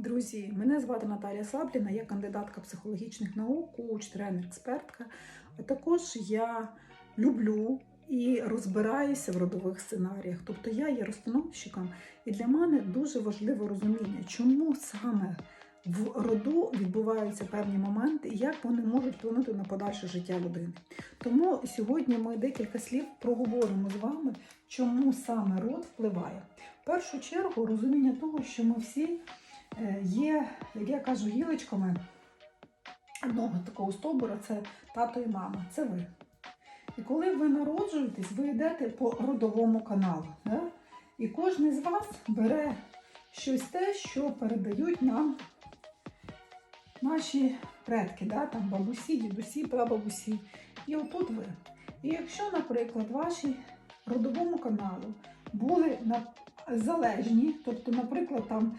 Друзі, мене звати Наталія Сабліна, я кандидатка психологічних наук, коуч, тренер, експертка. А також я люблю і розбираюся в родових сценаріях. Тобто я є розстановщиком, і для мене дуже важливо розуміння, чому саме в роду відбуваються певні моменти і як вони можуть вплинути на подальше життя людини. Тому сьогодні ми декілька слів проговоримо з вами, чому саме род впливає. В першу чергу розуміння того, що ми всі є, як я кажу, гілочками одного такого стовбура це тато і мама, це ви. І коли ви народжуєтесь, ви йдете по родовому каналу. Да? І кожен з вас бере щось те, що передають нам наші предки, да? там бабусі, дідусі, прабабусі. І отут ви. І якщо, наприклад, ваші родовому каналу були залежні, тобто, наприклад, там